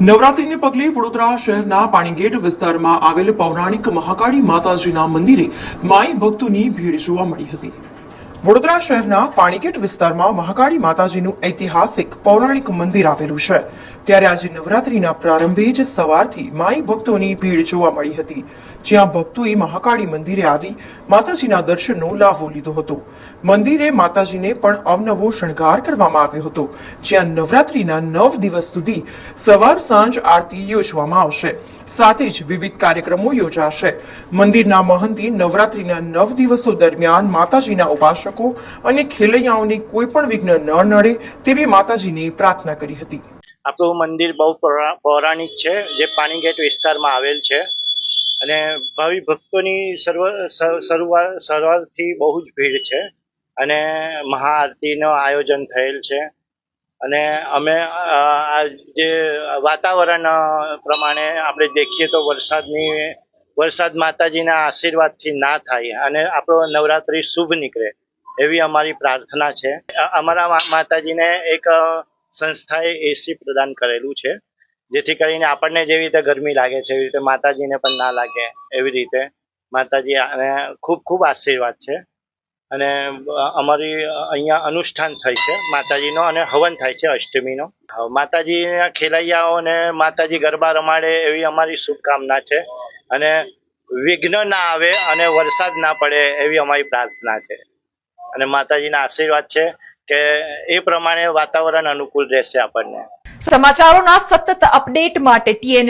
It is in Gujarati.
નવરાત્રીને પગલે વડોદરા શહેરના પાણીગેટ વિસ્તારમાં આવેલ પૌરાણિક મહાકાળી માતાજીના મંદિરે માઈ ભક્તોની ભીડ જોવા મળી હતી. વડોદરા શહેરના પાણીગેટ વિસ્તારમાં મહાકાળી માતાજીનું ઐતિહાસિક પૌરાણિક મંદિર આવેલું છે. ત્યારે આજે નવરાત્રીના પ્રારંભે જ સવારથી માઈ ભક્તોની ભીડ જોવા મળી હતી. જ્યાં ભક્તોએ મહાકાળી મંદિરે આવી માતાજીના દર્શનનો લાભો લીધો હતો. મંદિરે માતાજીને પણ અવનવો શણગાર કરવામાં આવ્યો હતો. જ્યાં નવરાત્રીના નવ દિવસ સુધી સવાર સાંજ આરતી યોજવામાં આવશે. સાથે જ વિવિધ કાર્યક્રમો યોજાશે. મંદિરના મહંતે નવરાત્રીના નવ દિવસો દરમિયાન માતાજીના ઉપાસકો અને ખેલૈયાઓને કોઈ પણ વિઘ્ન ન નડે તેવી માતાજીની પ્રાર્થના કરી હતી. આપણું મંદિર બહુ પૌરા- પૌરાણિક છે, જે પાણીગેટ વિસ્તારમાં આવેલ છે. અને ભાવિ ભક્તોની સર્વ શરૂઆતથી બહુ જ ભીડ છે. અને મહાઆરતીનું આયોજન થયેલ છે. અને અમે આ જે વાતાવરણ પ્રમાણે આપણે દેખીએ તો વરસાદની, વરસાદ માતાજીના આશીર્વાદથી ના થાય અને આપણો નવરાત્રિ શુભ નીકળે એવી અમારી પ્રાર્થના છે. અમારા માતાજીને એક સંસ્થાએ એસી પ્રદાન કરેલું છે, જેથી કરીને આપણને જેવી રીતે ગરમી લાગે છે, એવી રીતે માતાજીને પણ ના લાગે, એવી રીતે માતાજી અને ખૂબ ખૂબ આશીર્વાદ છે. અને અમારી અહીંયા અનુષ્ઠાન થાય છે, માતાજીનો અને હવન થાય છે, અષ્ટમીનો. માતાજીના ખેલૈયાઓને માતાજી ગરબા રમાડે એવી અમારી શુભકામના છે. અને વિઘ્ન ના આવે અને વરસાદ ના પડે એવી અમારી પ્રાર્થના છે. અને માતાજીના આશીર્વાદ છે. કે એ પ્રમાણે વાતાવરણ અનુકૂળ રહેશે આપણને. સમાચારોના સતત અપડેટ માટે ટીએનએ